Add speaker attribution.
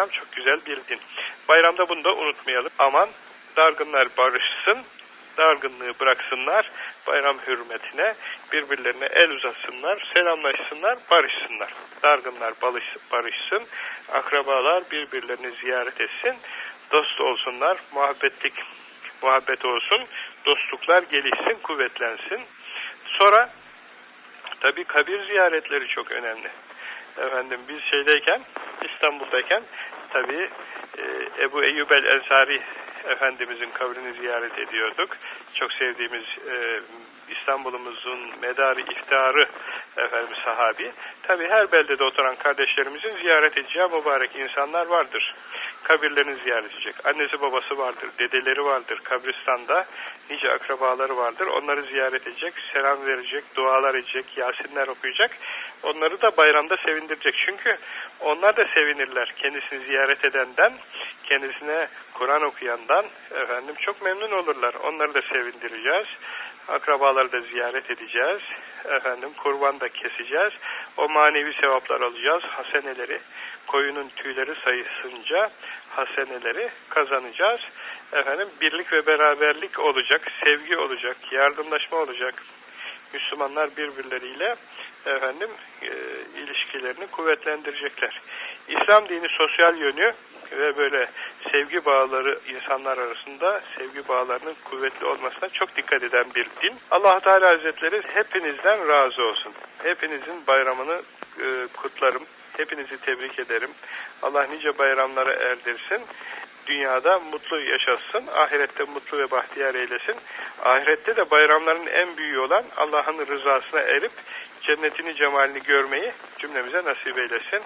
Speaker 1: İslam çok güzel bir din. Bayramda bunu da unutmayalım. Aman dargınlar barışsın, dargınlığı bıraksınlar, bayram hürmetine birbirlerine el uzatsınlar, selamlaşsınlar, barışsınlar. Dargınlar barışsın, akrabalar birbirlerini ziyaret etsin, dost olsunlar, muhabbetlik muhabbet olsun, dostluklar gelişsin, kuvvetlensin. Sonra tabi kabir ziyaretleri çok önemli. Efendim biz şeydeyken, İstanbul'dayken tabi e, Ebu Eyyub el-Ensari Efendimizin kabrini ziyaret ediyorduk. Çok sevdiğimiz e, İstanbul'umuzun medarı iftiharı efendim sahabi. Tabi her beldede oturan kardeşlerimizin ziyaret edeceği mübarek insanlar vardır. Kabirlerini ziyaret edecek. Annesi babası vardır, dedeleri vardır. Kabristanda nice akrabaları vardır. Onları ziyaret edecek, selam verecek, dualar edecek, Yasinler okuyacak. Onları da bayramda sevindirecek. Çünkü onlar da sevinirler kendisini ziyaret edenden, kendisine Kur'an okuyandan efendim çok memnun olurlar. Onları da sevindireceğiz. Akrabaları da ziyaret edeceğiz. Efendim kurban da keseceğiz. O manevi sevaplar alacağız. Haseneleri, koyunun tüyleri sayısınca haseneleri kazanacağız. Efendim birlik ve beraberlik olacak, sevgi olacak, yardımlaşma olacak. Müslümanlar birbirleriyle efendim e, ilişkilerini kuvvetlendirecekler. İslam dini sosyal yönü ve böyle sevgi bağları insanlar arasında sevgi bağlarının kuvvetli olmasına çok dikkat eden bir din. allah Teala Hazretleri hepinizden razı olsun. Hepinizin bayramını e, kutlarım. Hepinizi tebrik ederim. Allah nice bayramlara erdirsin. Dünyada mutlu yaşasın. Ahirette mutlu ve bahtiyar eylesin. Ahirette de bayramların en büyüğü olan Allah'ın rızasına erip cennetini cemalini görmeyi cümlemize nasip eylesin.